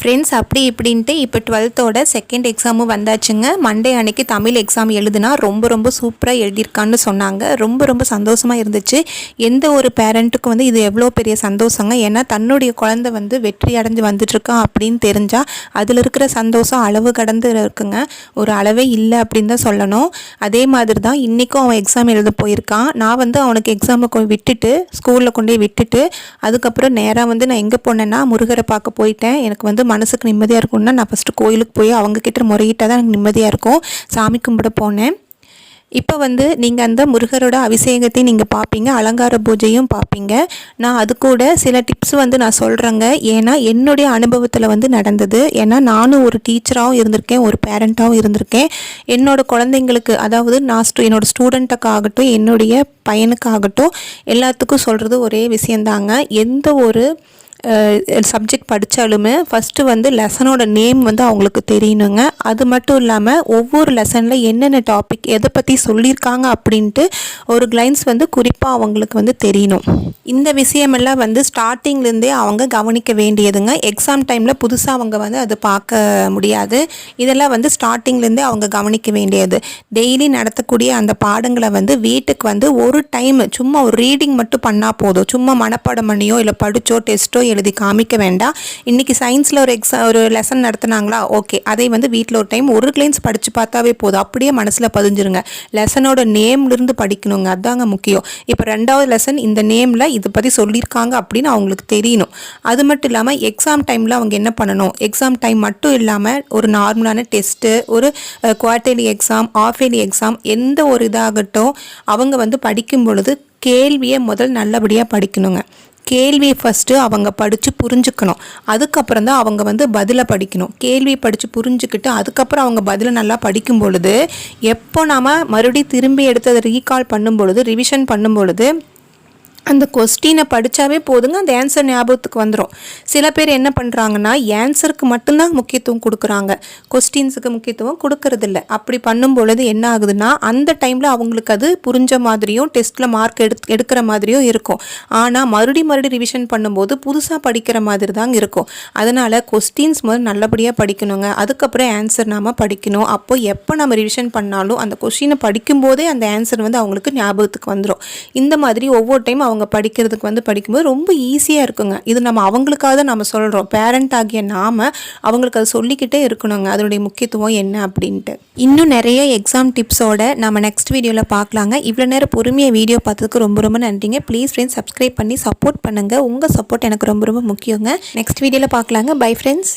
Friends அப்படி இப்படின்ட்டு இப்போ டுவெல்த்தோட செகண்ட் எக்ஸாமும் வந்தாச்சுங்க. மண்டே அன்னைக்கு தமிழ் எக்ஸாம் எழுதுனா ரொம்ப ரொம்ப சூப்பராக எழுதியிருக்கான்னு சொன்னாங்க. ரொம்ப ரொம்ப சந்தோஷமாக இருந்துச்சு. எந்த ஒரு பேரண்ட்டுக்கும் வந்து இது எவ்வளோ பெரிய சந்தோஷங்க? ஏன்னா தன்னுடைய குழந்தை வந்து வெற்றி அடைஞ்சு வந்துட்டுருக்கான் அப்படின்னு தெரிஞ்சால் அதில் இருக்கிற சந்தோஷம் அளவு கடந்து இருக்குங்க. ஒரு அளவே இல்லை அப்படின்னு தான் சொல்லணும். அதே மாதிரி தான் இன்றைக்கும் அவன் எக்ஸாம் எழுத போயிருக்கான். நான் வந்து அவனுக்கு எக்ஸாமை கொ விட்டுட்டு ஸ்கூலில் கொண்டு போய் விட்டுட்டு அதுக்கப்புறம் நேராக வந்து நான் எங்கே போனேன்னா முருகரை பார்க்க போயிட்டேன். எனக்கு வந்து மனசுக்கு நிம்மதியாக இருக்கும்னா நான் ஃபஸ்ட்டு கோயிலுக்கு போய் அவங்கக்கிட்ட முறையிட்டால் தான் எனக்கு நிம்மதியாக இருக்கும். சாமி கும்பிட போனேன். இப்போ வந்து நீங்கள் அந்த முருகரோட அபிஷேகத்தையும் நீங்கள் பார்ப்பீங்க அலங்கார பூஜையும் பார்ப்பீங்க நான் அது கூட சில டிப்ஸ் வந்து நான் சொல்கிறேங்க ஏன்னா என்னுடைய அனுபவத்தில் வந்து நடந்தது. ஏன்னா நானும் ஒரு டீச்சராகவும் இருந்திருக்கேன் ஒரு பேரண்ட்டாகவும் இருந்திருக்கேன். என்னோட குழந்தைங்களுக்கு அதாவது நான் ஸ்டூ என்னோடய ஸ்டூடெண்ட்டுக்காகட்டும் என்னுடைய பையனுக்காகட்டும் எல்லாத்துக்கும் சொல்கிறது ஒரே விஷயந்தாங்க. எந்த ஒரு சப்ஜெக்ட் படித்தாலுமே ஃபஸ்ட்டு வந்து லெசனோட நேம் வந்து அவங்களுக்கு தெரியணுங்க. அது மட்டும் இல்லாமல் ஒவ்வொரு லெசனில் என்னென்ன டாபிக் எதை பற்றி சொல்லியிருக்காங்க அப்படின்ட்டு ஒரு கிளைன்ஸ் வந்து குறிப்பாக அவங்களுக்கு வந்து தெரியணும். இந்த விஷயமெல்லாம் வந்து ஸ்டார்டிங்லேருந்தே அவங்க கவனிக்க வேண்டியதுங்க. எக்ஸாம் டைமில் புதுசாக அவங்க வந்து அது பார்க்க முடியாது. இதெல்லாம் வந்து ஸ்டார்டிங்லேருந்தே அவங்க கவனிக்க வேண்டியது. டெய்லி நடத்தக்கூடிய அந்த பாடங்களை வந்து வீட்டுக்கு வந்து ஒரு டைம் சும்மா ஒரு ரீடிங் மட்டும் பண்ணால் போதும். சும்மா மனப்பாடம் பண்ணியோ இல்லை படித்தோ டெஸ்ட்டோ எழுதி காமிக்க வேண்டாம் இன்றைக்கி சயின்ஸில் ஒரு எக்ஸாம் ஒரு லெசன் நடத்துனாங்களா? ஓகே அதை வந்து வீட்டில் ஒரு டைம் ஒரு கிளைன்ஸ் படித்து பார்த்தாவே போதும். அப்படியே மனசில் பதிஞ்சிருங்க. லெசனோட நேம்லேருந்து படிக்கணுங்க. அதாங்க முக்கியம். இப்போ ரெண்டாவது லெசன் இந்த நேமில் இதை பற்றி சொல்லியிருக்காங்க அப்படின்னு அவங்களுக்கு தெரியணும். அது மட்டும் இல்லாமல் எக்ஸாம் டைமில் அவங்க என்ன பண்ணணும்? எக்ஸாம் டைம் மட்டும் இல்லாமல் ஒரு நார்மலான டெஸ்ட்டு ஒரு quarterly exam of yearly exam எந்த ஒரு இதாகட்டும் அவங்க வந்து படிக்கும் பொழுது கேள்வியை முதல் நல்லபடியாக படிக்கணுங்க. கேள்வி ஃபஸ்ட்டு அவங்க படித்து புரிஞ்சுக்கணும். அதுக்கப்புறம் தான் அவங்க வந்து பதிலை படிக்கணும். கேள்வி படித்து புரிஞ்சுக்கிட்டு அதுக்கப்புறம் அவங்க பதிலை நல்லா படிக்கும் பொழுது எப்போ நாம் மறுபடியும் திரும்பி எடுத்து அதை ரீகால் பண்ணும் பொழுது ரிவிஷன் பண்ணும் பொழுது அந்த கொஸ்டினை படித்தாவே போதுங்க அந்த ஆன்சர் ஞாபகத்துக்கு வந்துடும் சில பேர் என்ன பண்ணுறாங்கன்னா ஆன்சருக்கு மட்டும்தான் முக்கியத்துவம் கொடுக்குறாங்க. கொஸ்டின்ஸுக்கு முக்கியத்துவம் கொடுக்கறதில்ல. அப்படி பண்ணும் பொழுது என்ன ஆகுதுன்னா அந்த டைமில் அவங்களுக்கு அது புரிஞ்ச மாதிரியும் டெஸ்ட்டில் மார்க் எடு எடுக்கிற மாதிரியும் இருக்கும். ஆனால் மறுபடி மறுபடி ரிவிஷன் பண்ணும்போது புதுசாக படிக்கிற மாதிரி தாங்க இருக்கும். அதனால் கொஸ்டின்ஸ் முதல் நல்லபடியாக படிக்கணுங்க. அதுக்கப்புறம் ஆன்சர் நாம் படிக்கணும். அப்போ எப்போ நம்ம ரிவிஷன் பண்ணாலும் அந்த கொஸ்டினை படிக்கும்போதே அந்த ஆன்சர் வந்து அவங்களுக்கு ஞாபகத்துக்கு வந்துடும் இந்த மாதிரி ஒவ்வொரு டைம் அவங்க அவங்க படிக்கிறதுக்கு வந்து படிக்கும்போது ரொம்ப ஈஸியாக இருக்குங்க. இது நம்ம அவங்களுக்காக தான் நம்ம சொல்கிறோம் பேரண்ட் ஆகிய நாம் அவங்களுக்கு அதை சொல்லிக்கிட்டே இருக்கணுங்க. அதனுடைய முக்கியத்துவம் என்ன அப்படின்ட்டு. இன்னும் நிறைய எக்ஸாம் டிப்ஸோட நம்ம நெக்ஸ்ட் வீடியோவில் பார்க்கலாங்க. இவ்வளோ நேரம் பொறுமையாக வீடியோ பார்த்ததுக்கு ரொம்ப ரொம்ப நன்றிங்க. ப்ளீஸ் ஃப்ரெண்ட்ஸ் சப்ஸ்கிரைப் பண்ணி சப்போர்ட் பண்ணுங்கள் உங்கள் சப்போர்ட் எனக்கு ரொம்ப ரொம்ப முக்கியங்க. நெக்ஸ்ட் வீடியோவில் பார்க்கலாங்க. Bye friends